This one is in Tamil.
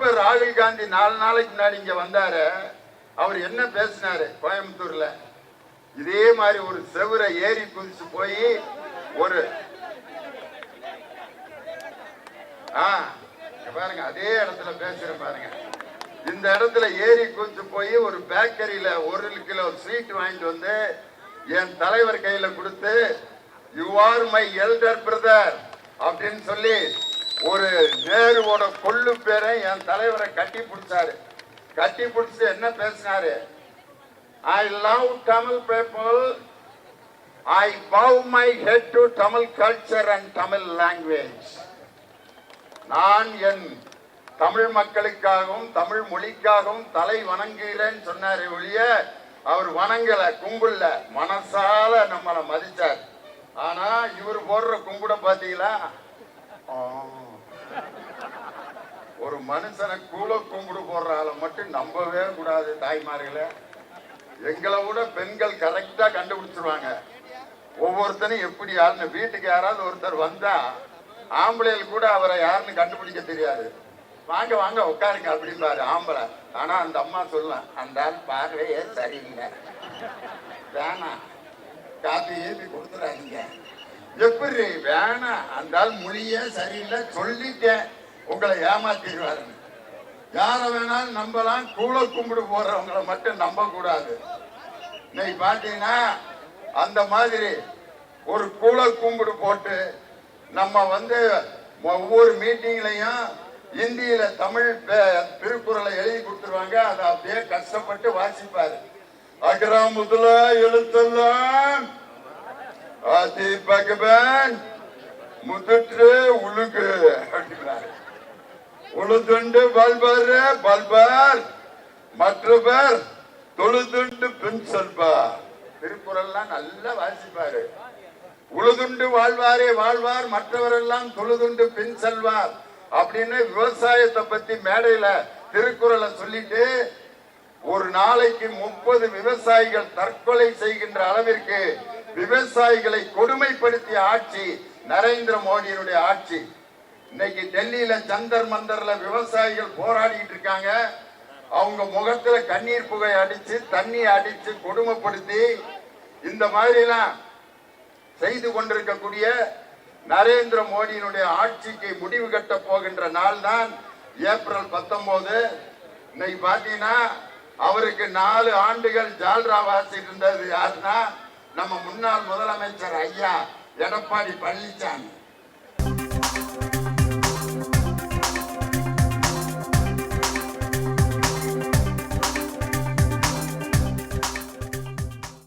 இப்ப ராகுல் காந்தி நாலு நாளைக்கு முன்னாடி இங்க வந்தாரு அவர் என்ன பேசினாரு கோயம்புத்தூர்ல? இதே மாதிரி ஒரு செவுரை ஏறி குதிச்சு போய் ஒரு ஆ பாருங்க அதே இடத்துல பேசுற பாருங்க. இந்த இடத்துல ஏறி குதிச்சு போய் ஒரு பேக்கரியில ஒரு கிலோ ஸ்வீட் வாங்கிட்டு வந்து என் தலைவர் கையில கொடுத்து you are my elder brother அப்படின்னு சொல்லி ஒரு நேருவோட கொள்ளு பேரை என் தலைவரை கட்டி பிடிச்சாரு. கட்டி பிடிச்சு என்ன பேசினாரு? I love Tamil people I bow my head to Tamil culture and Tamil language நான் என் தமிழ் மக்களுக்காகவும் தமிழ் மொழிக்காகவும் தலை வணங்குகிறேன்னு சொன்னாரே ஒழிய அவர் வணங்கல கும்புல்ல. மனசால நம்மளை மதிச்சார். ஆனா இவர் போடுற கும்பிட பாத்தீங்களா? ஒரு மனுஷனை கூல கும்பிடு போடுற ஆளை மட்டும் நம்பவே கூடாது தாய்மார்களை. எங்களை விட பெண்கள் கரெக்டா கண்டுபிடிச்சிருவாங்க. ஒவ்வொருத்தனும் எப்படி யாருன்னு வீட்டுக்கு யாராவது ஒருத்தர் வந்தா ஆம்பளைகள் கூட அவரை யாருன்னு கண்டுபிடிக்க தெரியாது. வாங்க வாங்க உட்காருங்க அப்படிம்பாரு ஆம்பளை. ஆனா அந்த அம்மா சொல்லலாம் அந்த ஆள் பார்வையே சரியில்லை. வேணாம். காப்பி ஏற்றி கொடுத்துறாதீங்க. எப்படி வேணாம் அந்த ஆள் மொழியே சரியில்லை சொல்லிட்டேன். உங்களை ஏமாத்திடுவாருன்னு யாரை வேணாலும் நம்பலாம் கூழ கும்பிடு போறவங்களை மட்டும் நம்ப கூடாது இன்னைக்கு பாத்தீங்கன்னா அந்த மாதிரி ஒரு கூழ கும்பிடு போட்டு நம்ம வந்து ஒவ்வொரு மீட்டிங்லையும் இந்தியில தமிழ் திருக்குறளை எழுதி கொடுத்துருவாங்க. அதை அப்படியே கஷ்டப்பட்டு வாசிப்பாரு. அகரா முதல எழுத்தெல்லாம் ஆசி பகவான் முதுற்று உழுகு. அப்படிங்கிறாரு உழுதுண்டு வாழ்வார் வாழ்வார். மற்றவர் தொழுதுண்டு பின் செல்பார் திருக்குறள்லாம் நல்லா வாசிப்பாரு. உழுதுண்டு வாழ்வாரே வாழ்வார். மற்றவரெல்லாம் தொழுதுண்டு பின் செல்வார். அப்படின்னு விவசாயத்தை பத்தி மேடையில திருக்குறளை சொல்லிட்டு ஒரு நாளைக்கு முப்பது விவசாயிகள் தற்கொலை செய்கின்ற அளவிற்கு விவசாயிகளை கொடுமைப்படுத்திய ஆட்சி நரேந்திர மோடியினுடைய ஆட்சி. இன்னைக்கு டெல்லியில ஜந்தர் மந்தர்ல விவசாயிகள் போராடிட்டு இருக்காங்க. அவங்க முகத்துல கண்ணீர் புகை அடிச்சு தண்ணி அடிச்சு கொடுமைப்படுத்தி இந்த மாதிரி எல்லாம் செய்து கொண்டிருக்கக்கூடிய நரேந்திர மோடியினுடைய ஆட்சிக்கு முடிவு கட்ட போகின்ற நாள் தான் ஏப்ரல் பத்தொன்பது இன்னைக்கு பாத்தீங்கன்னா அவருக்கு நாலு ஆண்டுகள் ஜால்ரா வாசிட்டு இருந்தது யாருன்னா நம்ம முன்னாள் முதலமைச்சர் ஐயா எடப்பாடி பழனிசாமி